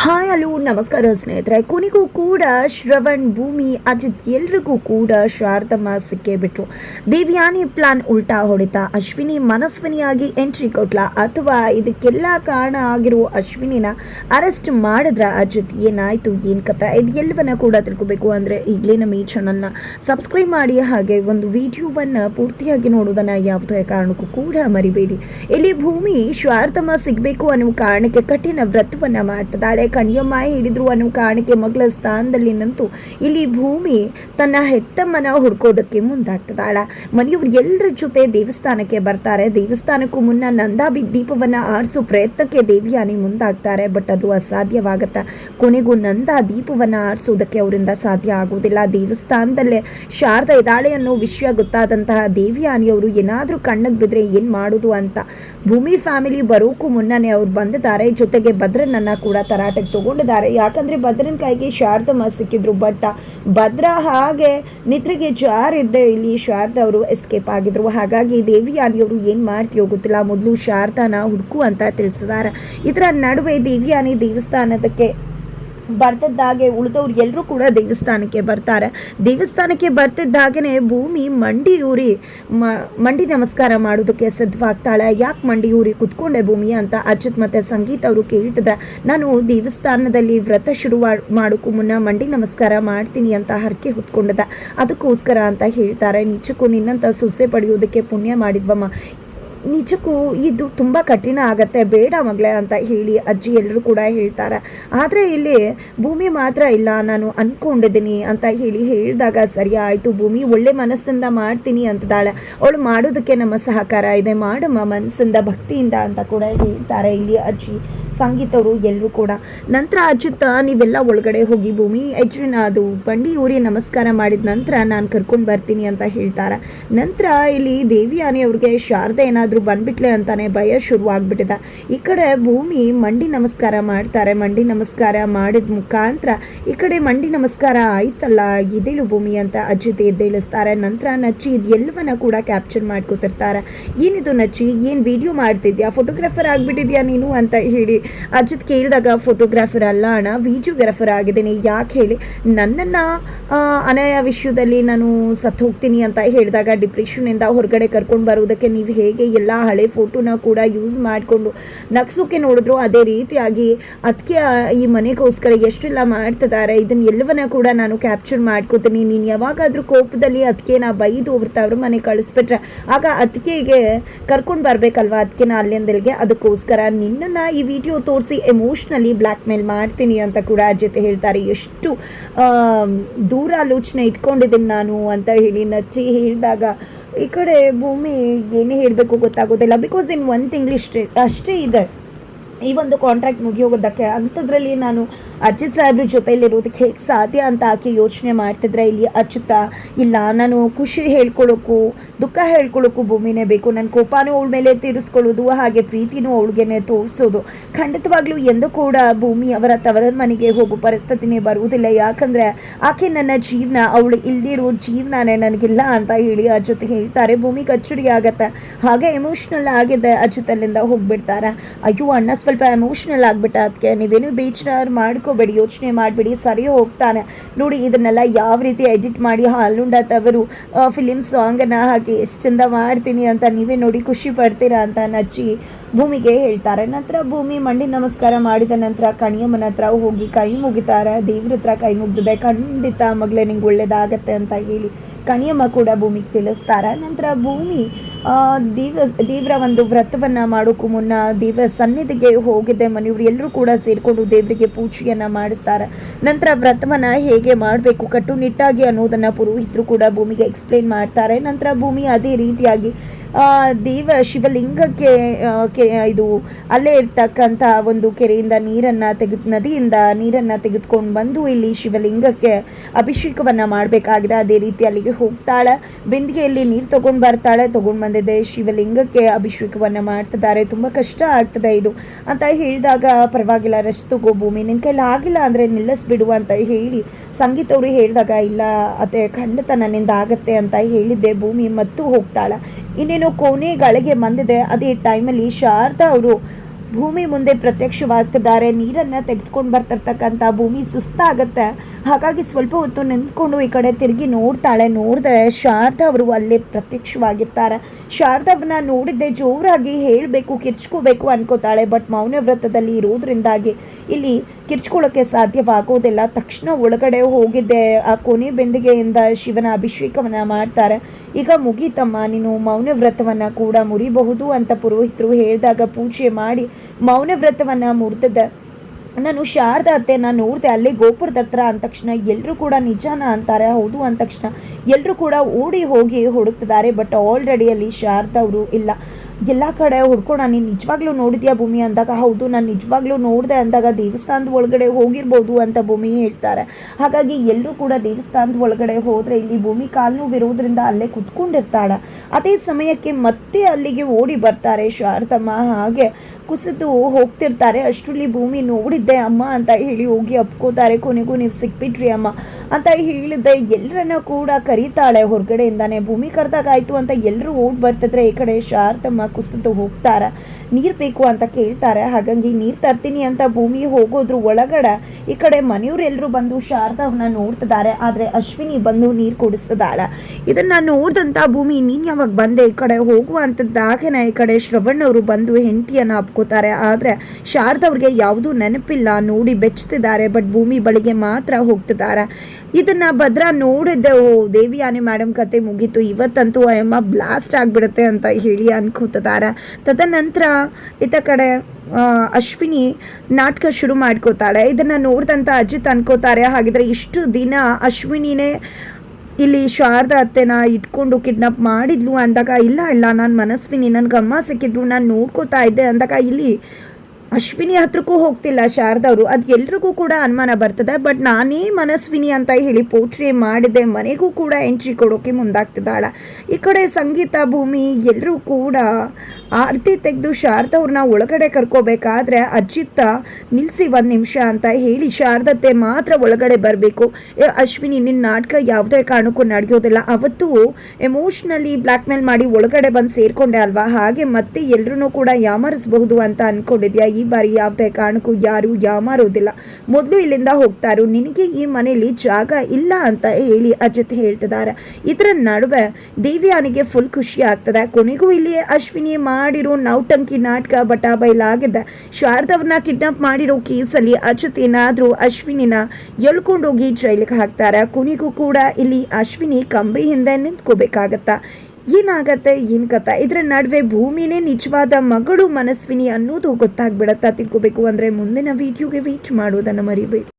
Hi hello, ನಮಸ್ಕಾರ ಸ್ನೇಹಿತರೆ. ಕೊನೆಗೂ ಕೂಡ ಶ್ರವಣ್, ಭೂಮಿ, ಅಜಿತ್ ಎಲ್ರಿಗೂ ಕೂಡ ಶಾರದಮ್ಮ ಸಿಕ್ಕೇ ಬಿಟ್ರು. ದೇವ್ಯಾನಿ ಪ್ಲಾನ್ ಉಲ್ಟಾ ಹೊಡಿತ ಅಶ್ವಿನಿ ಮನಸ್ವಿನಿಯಾಗಿ ಎಂಟ್ರಿ ಕೊಟ್ಲ. ಅಥವಾ ಇದಕ್ಕೆಲ್ಲ ಕಾರಣ ಆಗಿರುವ ಅಶ್ವಿನಿನ ಅರೆಸ್ಟ್ ಮಾಡಿದ್ರ ಅಜಿತ್ ಏನಾಯ್ತು, ಏನು ಕಥೆ ಇದು ಎಲ್ಲವನ್ನ ಕೂಡ ತಿಳ್ಕೊಬೇಕು ಅಂದ್ರೆ ಈಗಲೇ ನಮ್ಮ ಈ ಚಾನಲ್ನ ಸಬ್ಸ್ಕ್ರೈಬ್ ಮಾಡಿ, ಹಾಗೆ ಒಂದು ವಿಡಿಯೋವನ್ನ ಪೂರ್ತಿಯಾಗಿ ನೋಡೋದನ್ನ ಯಾವುದೇ ಕಾರಣಕ್ಕೂ ಕೂಡ ಮರಿಬೇಡಿ. ಇಲ್ಲಿ ಭೂಮಿ ಶಾರದಮ್ಮ ಸಿಗಬೇಕು ಅನ್ನುವ ಕಾರಣಕ್ಕೆ ಕಠಿಣ ವ್ರತವನ್ನ ಮಾಡ್ತಿದ್ದಾಳೆ. ಕಣಿಯಮ್ಮ ಹಿಡಿದ್ರು ಅನ್ನೋ ಕಾರಣಕ್ಕೆ ಮಗಳ ಸ್ಥಾನದಲ್ಲಿ ನಿಂತು ಇಲ್ಲಿ ಭೂಮಿ ತನ್ನ ಹೆತ್ತಮ್ಮನ ಹುಡ್ಕೋದಕ್ಕೆ ಮುಂದಾಗ್ತದಾಳ. ಮನೆಯವ್ರು ಎಲ್ಲರ ಜೊತೆ ದೇವಸ್ಥಾನಕ್ಕೆ ಬರ್ತಾರೆ. ದೇವಸ್ಥಾನಕ್ಕೂ ಮುನ್ನ ನಂದಾಬಿ ದೀಪವನ್ನು ಆರಿಸು ಪ್ರಯತ್ನಕ್ಕೆ ದೇವಿಯಾನಿ ಮುಂದಾಗ್ತಾರೆ. ಬಟ್ ಅದು ಅಸಾಧ್ಯವಾಗತ್ತ. ಕೊನೆಗೂ ನಂದಾ ದೀಪವನ್ನ ಆರಿಸೋದಕ್ಕೆ ಅವರಿಂದ ಸಾಧ್ಯ ಆಗೋದಿಲ್ಲ. ದೇವಸ್ಥಾನದಲ್ಲೇ ಶಾರದಾ ಇದ್ದಾಳೆ ಅನ್ನೋ ವಿಷಯ ಗೊತ್ತಾದಂತಹ ದೇವಿಯಾನಿಯವರು ಏನಾದರೂ ಕಣ್ಣಿಗೆ ಬಿದ್ದರೆ ಏನು ಮಾಡೋದು ಅಂತ. ಭೂಮಿ ಫ್ಯಾಮಿಲಿ ಬರೋಕ್ಕೂ ಮುನ್ನನೇ ಅವ್ರು ಬಂದಿದ್ದಾರೆ. ಜೊತೆಗೆ ಭದ್ರನನ್ನ ಕೂಡ ತರಾಟೆಗೆ ತಗೊಂಡಿದ್ದಾರೆ. ಯಾಕಂದ್ರೆ ಭದ್ರನ ಕೈಗೆ ಶಾರದಮ್ಮ ಸಿಕ್ಕಿದ್ರು ಬಟ್ ಭದ್ರ ಹಾಗೆ ನಿದ್ರೆಗೆ ಜಾರಿದ್ದೆ ಇಲ್ಲಿ ಶಾರದಾ ಅವರು ಎಸ್ಕೇಪ್ ಆಗಿದ್ರು. ಹಾಗಾಗಿ ದೇವಿಯಾನಿಯವರು ಏನು ಮಾಡ್ತೀಯೋ ಗೊತ್ತಿಲ್ಲ. ಮೊದಲು ಶಾರದಾನ ಹುಡುಕು ಅಂತ ತಿಳಿಸಿದ್ದಾರೆ. ಇದರ ನಡುವೆ ದೇವಿಯಾನಿ ದೇವಸ್ಥಾನದಕ್ಕೆ ಬರ್ತಿದ್ದಾಗೆ ಉಳಿದವ್ರು ಎಲ್ಲರೂ ಕೂಡ ದೇವಸ್ಥಾನಕ್ಕೆ ಬರ್ತಾರೆ. ದೇವಸ್ಥಾನಕ್ಕೆ ಬರ್ತಿದ್ದಾಗೇ ಭೂಮಿ ಮಂಡಿ ಊರಿ ಮಂಡಿ ನಮಸ್ಕಾರ ಮಾಡೋದಕ್ಕೆ ಸಿದ್ಧವಾಗ್ತಾಳೆ. ಯಾಕೆ ಮಂಡಿ ಊರಿ ಕುತ್ಕೊಂಡೆ ಭೂಮಿ ಅಂತ ಅಚ್ಯುತ್ ಮತ್ತು ಸಂಗೀತ ಅವರು ಕೇಳ್ತಿದ್ರೆ. ನಾನು ದೇವಸ್ಥಾನದಲ್ಲಿ ವ್ರತ ಶುರು ಮಾಡ್- ಮಾಡೋಕ್ಕೂ ಮುನ್ನ ಮಂಡಿ ನಮಸ್ಕಾರ ಮಾಡ್ತೀನಿ ಅಂತ ಹರಕೆ ಹೊತ್ಕೊಂಡದ ಅದಕ್ಕೋಸ್ಕರ ಅಂತ ಹೇಳ್ತಾರೆ. ನಿಜಕ್ಕೂ ನಿನ್ನಂತ ಸೊಸೆ ಪಡೆಯೋದಕ್ಕೆ ಪುಣ್ಯ ಮಾಡಿದ್ವಮ್ಮ. ನಿಜಕ್ಕೂ ಇದು ತುಂಬ ಕಠಿಣ ಆಗತ್ತೆ, ಬೇಡ ಮಗಳೇ ಅಂತ ಹೇಳಿ ಅಜ್ಜಿ ಎಲ್ಲರೂ ಕೂಡ ಹೇಳ್ತಾರೆ. ಆದರೆ ಇಲ್ಲಿ ಭೂಮಿ ಮಾತ್ರ ಇಲ್ಲ, ನಾನು ಅಂದ್ಕೊಂಡಿದ್ದೀನಿ ಅಂತ ಹೇಳಿ ಹೇಳಿದಾಗ ಸರಿ ಆಯಿತು, ಭೂಮಿ ಒಳ್ಳೆ ಮನಸ್ಸಿಂದ ಮಾಡ್ತೀನಿ ಅಂತದಾಳೆ ಅವಳು ಮಾಡೋದಕ್ಕೆ ನಮ್ಮ ಸಹಕಾರ ಇದೆ, ಮಾಡಮ್ಮ ಮನಸ್ಸಿಂದ ಭಕ್ತಿಯಿಂದ ಅಂತ ಕೂಡ ಹೇಳ್ತಾರೆ ಇಲ್ಲಿ ಅಜ್ಜಿ, ಸಂಗೀತವರು ಎಲ್ಲರೂ ಕೂಡ. ನಂತರ ಅಜ್ಜುತ್ತ ನೀವೆಲ್ಲ ಒಳಗಡೆ ಹೋಗಿ ಭೂಮಿ ಅಜ್ಜಿನ ಅದು ಬಂಡಿ ಊರಿ ನಮಸ್ಕಾರ ಮಾಡಿದ ನಂತರ ನಾನು ಕರ್ಕೊಂಡು ಬರ್ತೀನಿ ಅಂತ ಹೇಳ್ತಾರೆ. ನಂತರ ಇಲ್ಲಿ ದೇವಿಯಾನಿ ಅವ್ರಿಗೆ ಶಾರದೆ ಏನಾದರೂ ಬಂದ್ಬಿಟ್ಲೆ ಅಂತಾನೆ ಭಯ ಶುರುವಾಗ್ಬಿಟ್ಟಿದೆ. ಈ ಕಡೆ ಭೂಮಿ ಮಂಡಿ ನಮಸ್ಕಾರ ಮಾಡ್ತಾರೆ. ಮಂಡಿ ನಮಸ್ಕಾರ ಮಾಡಿದ ಮುಖಾಂತರ ಈ ಕಡೆ ಮಂಡಿ ನಮಸ್ಕಾರ ಆಯ್ತಲ್ಲ, ಇದೇಳು ಭೂಮಿ ಅಂತ ಅಜ್ಜಿತ್ ಎದ್ದೇಳಿಸ್ತಾರೆ. ನಂತರ ನಚ್ಚಿ ಇದು ಎಲ್ಲವನ್ನ ಕೂಡ ಕ್ಯಾಪ್ಚರ್ ಮಾಡ್ಕೋತಿರ್ತಾರೆ. ಏನಿದು ನಚ್ಚಿ? ಏನು ವಿಡಿಯೋ ಮಾಡ್ತಿದ್ಯಾ? ಫೋಟೋಗ್ರಾಫರ್ ಆಗಿಬಿಟ್ಟಿದ್ಯಾ ನೀನು ಅಂತ ಹೇಳಿ ಅಜಿತ್ ಕೇಳಿದಾಗ ಫೋಟೋಗ್ರಾಫರ್ ಅಲ್ಲ ಅಣ್ಣ ವಿಡಿಯೋಗ್ರಾಫರ್ ಆಗಿದ್ದೀನಿ. ಯಾಕೆ ಹೇಳಿ? ನನ್ನನ್ನು ಅನಯ ವಿಷಯದಲ್ಲಿ ನಾನು ಸತ್ತು ಹೋಗ್ತೀನಿ ಅಂತ ಹೇಳಿದಾಗ ಡಿಪ್ರೆಷನಿಂದ ಹೊರಗಡೆ ಕರ್ಕೊಂಡು ಬರೋದಕ್ಕೆ ನೀವು ಹೇಗೆ ಎಲ್ಲ ಹಳೆ ಫೋಟೋನ ಕೂಡ ಯೂಸ್ ಮಾಡಿಕೊಂಡು ನಗ್ಸೋಕೆ ನೋಡಿದ್ರು ಅದೇ ರೀತಿಯಾಗಿ ಅದಕ್ಕೆ ಈ ಮನೆಗೋಸ್ಕರ ಎಷ್ಟೆಲ್ಲ ಮಾಡ್ತಿದ್ದಾರೆ ಇದನ್ನ ಎಲ್ಲವನ್ನ ಕೂಡ ನಾನು ಕ್ಯಾಪ್ಚರ್ ಮಾಡ್ಕೋತೀನಿ. ನೀನು ಯಾವಾಗಾದರೂ ಕೋಪದಲ್ಲಿ ಅದಕ್ಕೆ ನಾ ಬೈದು ಅವ್ರ ಮನೆ ಕಳಿಸ್ಬಿಟ್ರೆ, ಆಗ ಅದಕ್ಕೆಗೆ ಕರ್ಕೊಂಡು ಬರಬೇಕಲ್ವಾ? ಅದಕ್ಕೆ ನಾ ಅಲ್ಲಿಂದಲ್ಲಿಗೆ ಅದಕ್ಕೋಸ್ಕರ ನಿನ್ನನ್ನು ಈ ವಿಡಿಯೋ ತೋರಿಸಿ ಎಮೋಷ್ನಲಿ ಬ್ಲ್ಯಾಕ್ ಮೇಲ್ ಮಾಡ್ತೀನಿ ಅಂತ ಕೂಡ ಜೊತೆ ಹೇಳ್ತಾರೆ. ಎಷ್ಟು ದೂರ ಆಲೋಚನೆ ಇಟ್ಕೊಂಡಿದ್ದೀನಿ ನಾನು ಅಂತ ಹೇಳಿ ನಚ್ಚಿ ಹೇಳಿದಾಗ ಈ ಕಡೆ ಭೂಮಿ ಏನೇ ಹೇಳಬೇಕು ಗೊತ್ತಾಗೋದಿಲ್ಲ ಬಿಕಾಸ್ ಇನ್ ಒಂದು ತಿಂಗಳು ಅಷ್ಟೇ ಇದೆ. ಈ ಒಂದು ಕಾಂಟ್ರಾಕ್ಟ್ ಮುಗಿಯೋಗೋದಕ್ಕೆ ಅಂಥದ್ರಲ್ಲಿ ನಾನು ಅಜಿತ್ ಸಾಹೇಬ್ರ ಜೊತೆಯಲ್ಲಿರೋದಕ್ಕೆ ಹೇಗೆ ಸಾಧ್ಯ ಅಂತ ಆಕೆ ಯೋಚನೆ ಮಾಡ್ತಿದ್ರೆ ಇಲ್ಲಿ ಅಚ್ಯುತ ಇಲ್ಲ, ನಾನು ಖುಷಿ ಹೇಳ್ಕೊಳ್ಳೋಕ್ಕೂ ದುಃಖ ಹೇಳ್ಕೊಳ್ಳೋಕ್ಕೂ ಭೂಮಿನೇ ಬೇಕು. ನನ್ನ ಕೋಪನೂ ಅವಳ ಮೇಲೆ ತೀರಿಸ್ಕೊಳ್ಳೋದು, ಹಾಗೆ ಪ್ರೀತಿನೂ ಅವಳಿಗೆನೆ ತೋರಿಸೋದು. ಖಂಡಿತವಾಗ್ಲೂ ಎಂದೂ ಕೂಡ ಭೂಮಿ ಅವರ ತವರ ಮನೆಗೆ ಹೋಗೋ ಪರಿಸ್ಥಿತಿನೇ ಬರುವುದಿಲ್ಲ. ಯಾಕಂದರೆ ಆಕೆ ನನ್ನ ಜೀವನ, ಅವಳು ಇಲ್ದಿರೋ ಜೀವನನೇ ನನಗಿಲ್ಲ ಅಂತ ಹೇಳಿ ಅಜ್ಜೊತೆ ಹೇಳ್ತಾರೆ. ಭೂಮಿ ಅಚ್ಚುರಿ ಆಗತ್ತೆ. ಹಾಗೆ ಎಮೋಷ್ನಲ್ ಆಗಿದೆ ಅಜ್ಜುತ್ ಅಲ್ಲಿಂದ ಹೋಗ್ಬಿಡ್ತಾರೆ. ಅಯ್ಯೋ, ಅಣ್ಣ ಸ್ವಲ್ಪ ಎಮೋಷ್ನಲ್ ಆಗ್ಬಿಟ್ಟ ಅದಕ್ಕೆ ನೀವೇನು ಬೇಜಾರು ಮಾಡ್ಕೋಬೇಡಿ, ಯೋಚನೆ ಮಾಡಬೇಡಿ ಸರಿ ಹೋಗ್ತಾನೆ. ನೋಡಿ, ಇದನ್ನೆಲ್ಲ ಯಾವ ರೀತಿ ಎಡಿಟ್ ಮಾಡಿ ಹಾಲುಂಡ ತವರು ಫಿಲಿಮ್ ಸಾಂಗನ್ನು ಹಾಕಿ ಎಷ್ಟು ಚಂದ ಮಾಡ್ತೀನಿ ಅಂತ ನೀವೇ ನೋಡಿ ಖುಷಿ ಪಡ್ತೀರಾ ಅಂತ ನಚ್ಚಿ ಭೂಮಿಗೆ ಹೇಳ್ತಾರೆ. ನಂತರ ಭೂಮಿ ಮಂಡಿ ನಮಸ್ಕಾರ ಮಾಡಿದ ನಂತರ ಕಣಿಯಮ್ಮನ ಹತ್ರ ಹೋಗಿ ಕೈ ಮುಗಿತಾರೆ. ದೇವ್ರ ಹತ್ರ ಕೈ ಮುಗ್ದಿದೆ ಖಂಡಿತ ಮಗಳೇ ನಿಂಗೆ ಒಳ್ಳೇದಾಗತ್ತೆ ಅಂತ ಹೇಳಿ ಕಣಿಯಮ್ಮ ಕೂಡ ಭೂಮಿಗೆ ತಿಳಿಸ್ತಾರೆ. ನಂತರ ಭೂಮಿ ದೇವ, ದೇವರ ಒಂದು ವ್ರತವನ್ನು ಮಾಡೋಕ್ಕೂ ಮುನ್ನ ದೇವ ಸನ್ನಿಧಿಗೆ ಹೋಗಿದ್ದೆ ಮನೆಯವರು ಎಲ್ಲರೂ ಕೂಡ ಸೇರಿಕೊಂಡು ದೇವರಿಗೆ ಪೂಜೆಯನ್ನು ಮಾಡಿಸ್ತಾರೆ. ನಂತರ ವ್ರತವನ್ನು ಹೇಗೆ ಮಾಡಬೇಕು, ಕಟ್ಟುನಿಟ್ಟಾಗಿ ಅನ್ನೋದನ್ನು ಪುರೋಹಿತರು ಕೂಡ ಭೂಮಿಗೆ ಎಕ್ಸ್ಪ್ಲೇನ್ ಮಾಡ್ತಾರೆ. ನಂತರ ಭೂಮಿ ಅದೇ ರೀತಿಯಾಗಿ ದೇವ ಶಿವಲಿಂಗಕ್ಕೆ ಇದು ಅಲ್ಲೇ ಇರ್ತಕ್ಕಂಥ ಒಂದು ಕೆರೆಯಿಂದ ನೀರನ್ನು ತೆಗೆದು, ನದಿಯಿಂದ ನೀರನ್ನು ತೆಗೆದುಕೊಂಡು ಬಂದು ಇಲ್ಲಿ ಶಿವಲಿಂಗಕ್ಕೆ ಅಭಿಷೇಕವನ್ನು ಮಾಡಬೇಕಾಗಿದೆ. ಅದೇ ರೀತಿ ಅಲ್ಲಿಗೆ ಹೋಗ್ತಾಳೆ. ಬಿಂದಿಗೆಯಲ್ಲಿ ನೀರು ತಗೊಂಡು ಬರ್ತಾಳೆ. ತಗೊಂಡು ಬಂದಿದೆ. ಶಿವಲಿಂಗಕ್ಕೆ ಅಭಿಷೇಕವನ್ನು ಮಾಡ್ತಿದ್ದಾರೆ. ತುಂಬ ಕಷ್ಟ ಆಗ್ತದೆ ಇದು. ಅಂತ ಹೇಳಿದಾಗ, ಪರವಾಗಿಲ್ಲ ರಶ್ ತಗೋ ಭೂಮಿ ನಿನ್ನ ಕೈಲಿ ಆಗಿಲ್ಲ ಅಂದರೆ ನಿಲ್ಲಿಸ್ಬಿಡು ಅಂತ ಹೇಳಿ ಸಂಗೀತ ಅವರು ಹೇಳಿದಾಗ, ಇಲ್ಲ ಅದೇ ಖಂಡಿತ ನನ್ನಿಂದ ಆಗತ್ತೆ ಅಂತ ಹೇಳಿದ್ದೆ. ಭೂಮಿ ಮತ್ತು ಹೋಗ್ತಾಳೆ. ಇನ್ನೇನು ಕೊನೆ ಗಳಿಗೆ ಬಂದಿದೆ. ಅದೇ ಟೈಮಲ್ಲಿ ಶಾರದಾ ಅವರು ಭೂಮಿ ಮುಂದೆ ಪ್ರತ್ಯಕ್ಷವಾಗ್ತಿದ್ದಾರೆ ನೀರನ್ನು ತೆಗೆದುಕೊಂಡು ಬರ್ತಿರ್ತಕ್ಕಂಥ ಭೂಮಿ ಸುಸ್ತಾಗತ್ತೆ. ಹಾಗಾಗಿ ಸ್ವಲ್ಪ ಹೊತ್ತು ನಿಂತ್ಕೊಂಡು ಈ ಕಡೆ ತಿರುಗಿ ನೋಡ್ತಾಳೆ ನೋಡಿದ್ರೆ ಶಾರದಾ ಅವರು ಅಲ್ಲೇ ಪ್ರತ್ಯಕ್ಷವಾಗಿರ್ತಾರೆ. ಶಾರದಾ ಅವ್ರನ್ನ ನೋಡಿದ್ದೆ ಜೋರಾಗಿ ಹೇಳಬೇಕು, ಕಿರ್ಚ್ಕೋಬೇಕು ಅನ್ಕೋತಾಳೆ. ಬಟ್ ಮೌನ ವ್ರತದಲ್ಲಿ ಇರೋದ್ರಿಂದಾಗಿ ಇಲ್ಲಿ ಕಿರ್ಚ್ಕೊಳ್ಳೋಕ್ಕೆ ಸಾಧ್ಯವಾಗೋದಿಲ್ಲ. ತಕ್ಷಣ ಒಳಗಡೆ ಹೋಗಿದ್ದೆ, ಆ ಕೊನೆ ಬೆಂದಿಗೆಯಿಂದ ಶಿವನ ಅಭಿಷೇಕವನ್ನು ಮಾಡ್ತಾರೆ. ಈಗ ಮುಗೀತಮ್ಮ, ನೀನು ಮೌನ ವ್ರತವನ್ನು ಕೂಡ ಮುರಿಬಹುದು ಅಂತ ಪುರೋಹಿತರು ಹೇಳಿದಾಗ ಪೂಜೆ ಮಾಡಿ ಮೌನ ವ್ರತವನ್ನ ಮುರಿದಿದ್ದೆ ನಾನು ಶಾರದಾ ಅತ್ತೆ ನಾನು ನೋಡಿದೆ, ಅಲ್ಲಿ ಗೋಪುರದ ಹತ್ರ ಅಂದ ತಕ್ಷಣ ಎಲ್ಲರೂ ಕೂಡ ನಿಜಾನ ಅಂತಾರೆ, ಹೌದು ಅಂದ ತಕ್ಷಣ ಎಲ್ಲರೂ ಕೂಡ ಓಡಿ ಹೋಗಿ ಹುಡುಕ್ತಿದ್ದಾರೆ ಬಟ್ ಆಲ್ರೆಡಿ ಅಲ್ಲಿ ಶಾರದಾ ಅವರು ಇಲ್ಲ. ಎಲ್ಲ ಕಡೆ ಹುಡ್ಕೋಣ ನೀನು ನಿಜವಾಗ್ಲೂ ನೋಡಿದ್ಯಾ ಭೂಮಿ ಅಂದಾಗ? ಹೌದು, ನಾನು ನಿಜವಾಗ್ಲೂ ನೋಡಿದೆ ಅಂದಾಗ ದೇವಸ್ಥಾನದ ಒಳಗಡೆ ಹೋಗಿರ್ಬೋದು ಅಂತ ಭೂಮಿ ಹೇಳ್ತಾರೆ. ಹಾಗಾಗಿ ಎಲ್ಲರೂ ಕೂಡ ದೇವಸ್ಥಾನದ ಒಳಗಡೆ ಹೋದರೆ ಇಲ್ಲಿ ಭೂಮಿ ಕಾಲು ನೋವಿರೋದ್ರಿಂದ ಅಲ್ಲೇ ಕುತ್ಕೊಂಡಿರ್ತಾಳೆ. ಅದೇ ಸಮಯಕ್ಕೆ ಮತ್ತೆ ಅಲ್ಲಿಗೆ ಓಡಿ ಬರ್ತಾರೆ ಶಾರದಮ್ಮ. ಹಾಗೆ ಕುಸಿದು ಹೋಗ್ತಿರ್ತಾರೆ. ಅಷ್ಟರಲ್ಲಿ ಭೂಮಿ ನೋಡಿದ್ದೆ ಅಮ್ಮ ಅಂತ ಹೇಳಿ ಹೋಗಿ ಅಪ್ಕೋತಾರೆ. ಕೊನೆಗೂ ನೀವು ಸಿಕ್ಬಿಟ್ರಿ ಅಮ್ಮ ಅಂತ ಹೇಳಿದ್ದೆ. ಎಲ್ಲರನ್ನ ಕೂಡ ಕರೀತಾಳೆ. ಹೊರಗಡೆಯಿಂದಾನೆ ಭೂಮಿ ಕರೆದಾಗ ಆಯಿತು ಅಂತ ಎಲ್ಲರೂ ಓಡ್ ಬರ್ತಿದ್ರೆ ಈ ಕಡೆ ಶಾರದಮ್ಮ ಕುಸಿದು ಹೋಗ್ತಾರೆ. ನೀರು ಬೇಕು ಅಂತ ಕೇಳ್ತಾರೆ. ಹಾಗಾಗಿ ನೀರು ತರ್ತೀನಿ ಅಂತ ಭೂಮಿ ಹೋಗೋದ್ರ ಒಳಗಡೆ ಈ ಕಡೆ ಮನೆಯವರೆಲ್ಲರೂ ಬಂದು ಶಾರದವ್ನ ನೋಡ್ತಿದ್ದಾರೆ. ಆದರೆ ಅಶ್ವಿನಿ ಬಂದು ನೀರು ಕುಡಿಸ್ತದಾಳ ಇದನ್ನು ನೋಡ್ದಂಥ ಭೂಮಿ, ನೀನು ಯಾವಾಗ ಬಂದೆ? ಈ ಕಡೆ ಹೋಗುವಂಥದ್ದಾಗೇನೆ ಈ ಕಡೆ ಶ್ರವಣ್ಣವರು ಬಂದು ಹೆಂಡತಿಯನ್ನು ಅಪ್ಕೋತಾರೆ ಆದರೆ ಶಾರದವ್ರಿಗೆ ಯಾವುದೂ ನೆನಪಿಲ್ಲ. ನೋಡಿ ಬೆಚ್ಚುತ್ತಿದ್ದಾರೆ ಬಟ್ ಭೂಮಿ ಬಳಿಗೆ ಮಾತ್ರ ಹೋಗ್ತಿದ್ದಾರೆ. ಇದನ್ನು ಭದ್ರ ನೋಡಿದ್ದೆ ಓ ದೇವಿಯಾನೆ ಮೇಡಮ್ ಕತೆ ಮುಗೀತು. ಇವತ್ತಂತೂ ಅಯ್ಯಮ್ಮ ಬ್ಲಾಸ್ಟ್ ಆಗಿಬಿಡುತ್ತೆ ಅಂತ ಹೇಳಿ ಅನ್ಕೋತಿದ್ದಾರೆ ತದನಂತರ ಇತ್ತ ಕಡೆ ಅಶ್ವಿನಿ ನಾಟಕ ಶುರು ಮಾಡ್ಕೋತಾಳೆ. ಇದನ್ನು ನೋಡಿದಂಥ ಅಜಿತ್ ಅನ್ಕೋತಾರೆ. ಹಾಗಿದ್ರೆ ಇಷ್ಟು ದಿನ ಅಶ್ವಿನಿನೇ ಇಲ್ಲಿ ಶಾರದಾ ಅತ್ತೆನ ಇಟ್ಕೊಂಡು ಕಿಡ್ನಾಪ್ ಮಾಡಿದ್ಲು ಅಂದಾಗ ಇಲ್ಲ ಇಲ್ಲ, ನಾನು ಮನಸ್ವಿನಿ ನನ್ನ ಗಮ್ಮ ಸಿಕ್ಕಿದ್ರು ನಾನು ನೋಡ್ಕೋತಾ ಇದ್ದೆ ಅಂದಾಗ ಇಲ್ಲಿ ಅಶ್ವಿನಿ ಹತ್ರಕ್ಕೂ ಹೋಗ್ತಿಲ್ಲ ಶಾರದವರು ಅದು ಎಲ್ರಿಗೂ ಕೂಡ ಅನುಮಾನ ಬರ್ತದೆ. ಬಟ್ ನಾನೇ ಮನಸ್ವಿನಿ ಅಂತ ಹೇಳಿ ಪೋಟ್ರಿ ಮಾಡಿದೆ. ಮನೆಗೂ ಕೂಡ ಎಂಟ್ರಿ ಕೊಡೋಕೆ ಮುಂದಾಗ್ತಿದ್ದಾಳ. ಈ ಕಡೆ ಸಂಗೀತ, ಭೂಮಿ ಎಲ್ಲರೂ ಕೂಡ ಆರತಿ ತೆಗೆದು ಶಾರದವ್ರನ್ನ ಒಳಗಡೆ ಕರ್ಕೋಬೇಕಾದ್ರೆ ಅಜಿತ್ತ ನಿಲ್ಲಿಸಿ ಒಂದು ನಿಮಿಷ ಅಂತ ಹೇಳಿ ಶಾರದತ್ತೆ ಮಾತ್ರ ಒಳಗಡೆ ಬರಬೇಕು. ಅಶ್ವಿನಿ ನಿನ್ನ ನಾಟಕ ಯಾವುದೇ ಕಾರಣಕ್ಕೂ ನಡೆಯೋದಿಲ್ಲ. ಅವತ್ತು ಎಮೋಷ್ನಲಿ ಬ್ಲ್ಯಾಕ್ ಮೇಲ್ ಮಾಡಿ ಒಳಗಡೆ ಬಂದು ಸೇರ್ಕೊಂಡೆ ಅಲ್ವಾ? ಹಾಗೆ ಮತ್ತೆ ಎಲ್ಲರೂ ಕೂಡ ಯಾಮರಿಸಬಹುದು ಅಂತ ಅನ್ಕೊಂಡಿದ್ಯಾ? ಈ ಬಾರಿ ಯಾವುದೇ ಕಾರಣಕ್ಕೂ ಯಾರು ಯಾಮಾರೋದಿಲ್ಲ. ಮೊದಲು ಇಲ್ಲಿಂದ ಹೋಗ್ತಾರೋ, ನಿನಗೆ ಈ ಮನೆಯಲ್ಲಿ ಜಾಗ ಇಲ್ಲ ಅಂತ ಹೇಳಿ ಅಜಿತ್ ಹೇಳ್ತಿದ್ದಾರೆ. ಇದರ ನಡುವೆ ದೇವ್ಯಾನಿಗೆ ಫುಲ್ ಖುಷಿ ಆಗ್ತದೆ. ಕೊನೆಗೂ ಇಲ್ಲಿ ಅಶ್ವಿನಿ ಮಾಡಿರೋ ನೌಟಂಕಿ ನಾಟಕ ಬಟ ಬಯಲಾಗಿದೆ. ಶಾರದವ್ರನ್ನ ಕಿಡ್ನಾಪ್ ಮಾಡಿರೋ ಕೇಸಲ್ಲಿ ಅಜಿತ್ ಏನಾದರೂ ಅಶ್ವಿನಿನ ಎಳ್ಕೊಂಡೋಗಿ ಜೈಲಿಗೆ ಹಾಕ್ತಾರೆ. ಕೊನೆಗೂ ಕೂಡ ಇಲ್ಲಿ ಅಶ್ವಿನಿ ಕಂಬಿ ಹಿಂದೆ ನಿಂತ್ಕೋಬೇಕಾಗತ್ತಾ? ಏನಾಗತ್ತೆ, ಏನು ಕಥ ಇದರ ನಡುವೆ ಭೂಮಿನೇ ನಿಜವಾದ ಮಗಳು ಮನಸ್ವಿನಿ ಅನ್ನೋದು ಗೊತ್ತಾಗ್ಬಿಡತ್ತಾ. ತಿಳ್ಕೊಬೇಕು ಅಂದರೆ ಮುಂದಿನ ವಿಡಿಯೋಗೆ ವೀಚ್ ಮಾಡೋದನ್ನು ಮರಿಬೇಡಿ.